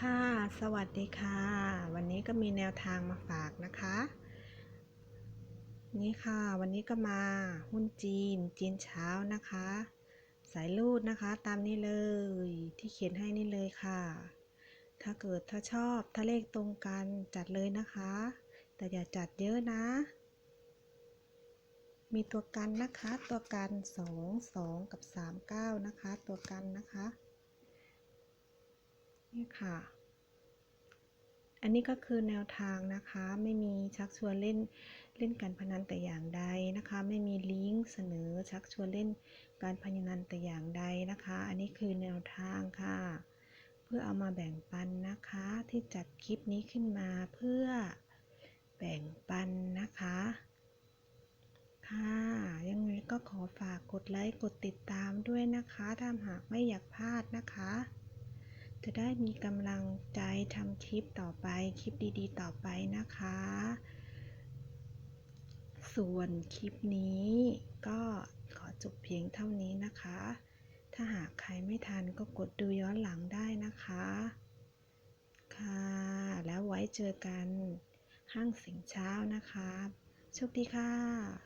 ค่ะ สวัสดีค่ะ วันนี้ก็มีแนวทางมาฝากนะคะ นี่ค่ะ วันนี้ก็มาหุ้นจีน จีนเช้านะคะ สายรูดนะคะ ตามนี้เลยที่เขียนให้นี่เลยค่ะ ถ้าเกิดถ้าชอบถ้าเลขตรงกันจัดเลยนะคะ แต่อย่าจัดเยอะนะ มีตัวกันนะคะ ตัวกัน 2 2 กับ 3 9 นะคะ ตัวกันนะคะ นี่ค่ะ อันนี้ก็คือแนวทางนะคะ ไม่มีชักชวนเล่นเล่นการพนันแต่อย่างใดนะคะ ไม่มีลิงก์เสนอชักชวนเล่นการพนันแต่อย่างใดนะคะ อันนี้คือแนวทางค่ะ เพื่อเอามาแบ่งปันนะคะที่จัดคลิปนี้ขึ้นมาเพื่อแบ่งปันนะคะ ค่ะยังไงก็ขอฝากกดไลค์กดติดตามด้วยนะคะ ถ้าหากไม่อยากพลาดนะคะ จะได้มีกำลังใจทำคลิปต่อไปคลิปดีๆ ต่อไปนะคะ ส่วนคลิปนี้ก็ขอจบเพียงเท่านี้นะคะ ถ้าหากใครไม่ทันก็กดดูย้อนหลังได้นะคะ ค่ะ แล้วไว้เจอกันห้างสิงเช้านะคะ โชคดีค่ะ